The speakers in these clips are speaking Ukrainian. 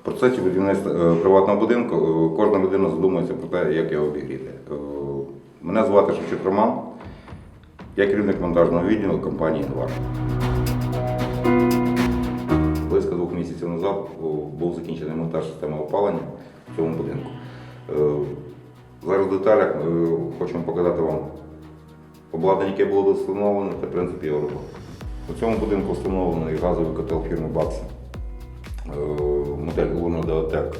В процесі будівництва е, приватного будинку е, кожна людина задумується про те, як його обігріти. Е, Мене звати Шевчук Роман, я керівник монтажного відділу компанії «Інвар». Близько двох місяців назад був закінчений монтаж системи опалення в цьому будинку. Зараз в деталях хочемо показати вам обладнання, яке було встановлено та принцип його роботи. У цьому будинку встановлений газовий котел фірми Баксі. Модель Луна Деотек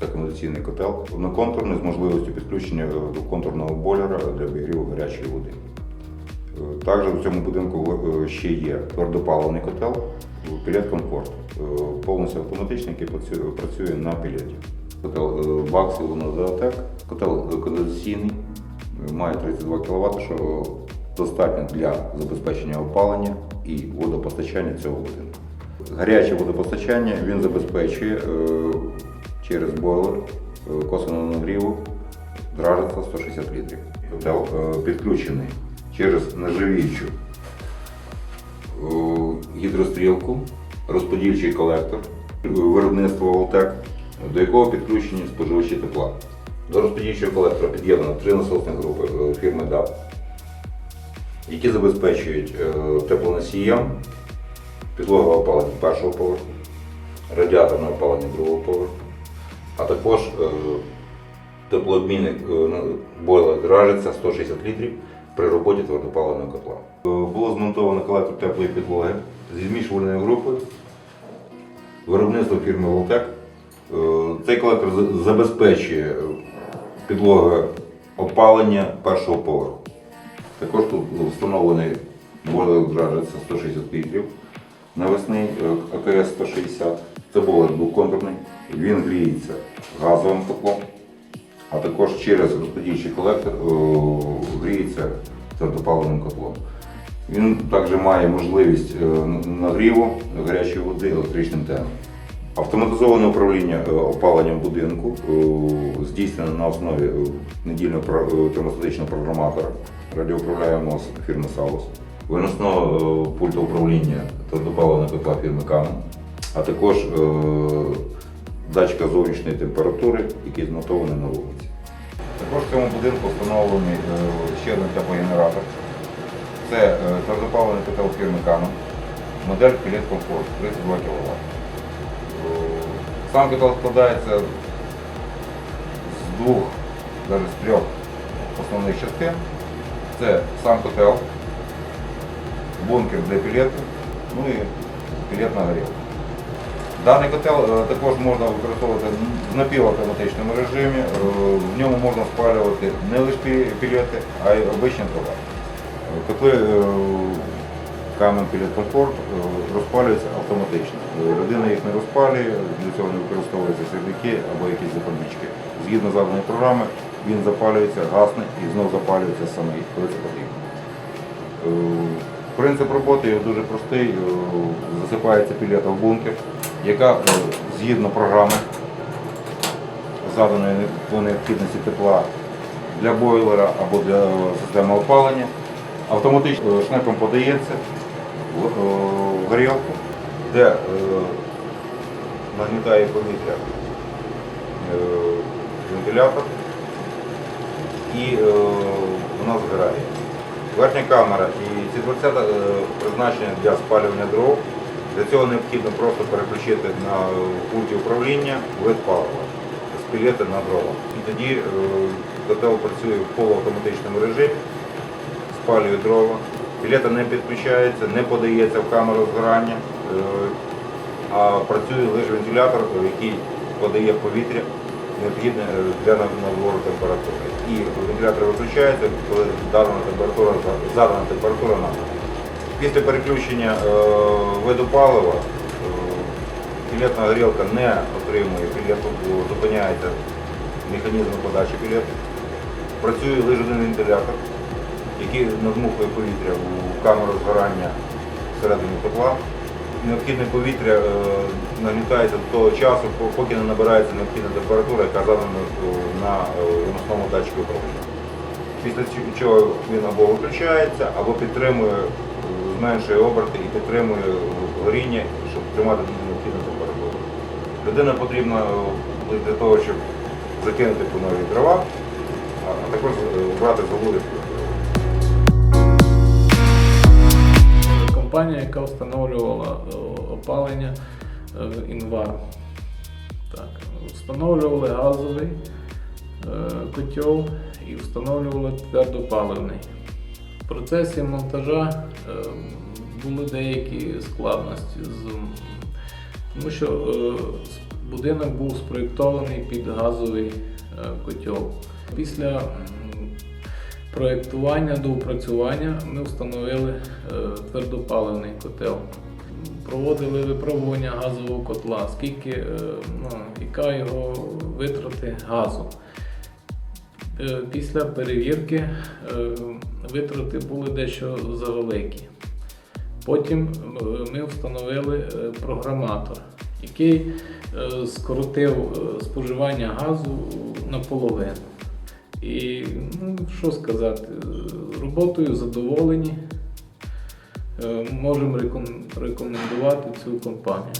це кондиційний котел одноконтурний з можливістю підключення е, двоконтурного бойлера для обігріву гарячої води. Е, Також в цьому будинку ще є твердопаливний котел пілет комфорт, е, повністю автоматичний, який працює, на пілеті. Котел е, Баксі Луна котел конденсаційний, е, має 32 кВт, що достатньо для забезпечення опалення і водопостачання цього будинку. Гаряче водопостачання він забезпечує е, через бойлер е, нагріву дражиця 160 літрів. Котел е, підключений через нержавіючу гідрострілку, розподільчий колектор виробництва Волтек, до якого підключені споживачі тепла. До розподільчого колектора під'єднано три насосні групи фірми DAP, які забезпечують теплоносієм підлогове опалення першого поверху, радіаторне опалення другого поверху, а також е, теплообмінник е, бойлер дражиться 160 літрів при роботі твердопаливного котла. Е, Було змонтовано колектор теплої підлоги зі змішувальною групою виробництво фірми Волтек. Цей колектор забезпечує підлогове опалення першого поверху. Також тут ну, встановлений бойлер дражиться 160 літрів навесний е, АКС 160. Це бойлер двоконтурний. Він гріється газовим котлом, а також через розподільчий колектор е, гріється твердопаливним котлом. Він також має можливість е, нагріву гарячої води електричним теном. Автоматизоване управління е, опаленням будинку е, здійснено на основі е, недільного е, термостатичного програматора радіоуправляємого фірми Салос, виносного е, пульта управління твердопаливного котла фірми Canon, а також е, датчика зовнішньої температури, який змонтований на вулиці. Також в цьому будинку встановлений е, ще один теплогенератор. Це твердопаливний котел фірми Canon, модель Пілет Комфорт 32 кВт. Сам котел складається з двох, навіть з трьох основних частин. Це сам котел, бункер для пілету, ну і пілетна горілка. Даний котел е, також можна використовувати в напівавтоматичному режимі. Е, В ньому можна спалювати не лише пі- пілети, а й обичні дрова. Котли е, камен пілет комфорт е, розпалюються автоматично. Людина їх не розпалює, для цього не використовуються сірники або якісь запальнички. Згідно заданої програми, він запалюється, гасне і знову запалюється самий, коли це потрібно. Е, Принцип роботи його дуже простий. Е, Засипається пілета в бункер, яка е, згідно програми, заданої по необхідності тепла для бойлера або для е, системи опалення, автоматично е, шнеком подається в е, горілку, де е, нагнітає повітря е, вентилятор і е, вона згорає. Верхня камера і ці дверцята е, призначені для спалювання дров. Для цього необхідно просто переключити на пульті управління вид палива з пілети на дрова. І тоді е, котел працює в полуавтоматичному режимі, спалює дрова. Пілета не підключається, не подається в камеру згорання, е, а працює лише вентилятор, який подає повітря необхідне е, для набору температури. І вентилятор виключається, коли дана температура задана температура набрана. Після переключення е, виду палива е, пілетна горілка не отримує пілету, зупиняється механізм подачі пілету. Працює лише один вентилятор, який надмухує повітря у камеру згорання всередині котла. Необхідне повітря е, нагнітається до того часу, поки не набирається необхідна температура, яка задана е, на е, виносному датчику управління. Після чого він або виключається, або підтримує, зменшує оберти і підтримує горіння, щоб тримати необхідну температуру. Людина потрібна для того, щоб закинути по нові дрова, а також брати з Компанія, яка встановлювала е, опалення е, інвар. Так, встановлювали газовий е, котел і встановлювали твердопаливний. В процесі монтажа були деякі складності, тому що будинок був спроєктований під газовий котел. Після проєктування до опрацювання ми встановили е, твердопаливний котел. Проводили випробування газового котла, скільки, е, ну, яка його витрати газу. Е, Після перевірки витрати були дещо завеликі. Потім ми встановили програматор, який скоротив споживання газу наполовину. І ну, що сказати, роботою задоволені. Е, Можемо рекомендувати цю компанію.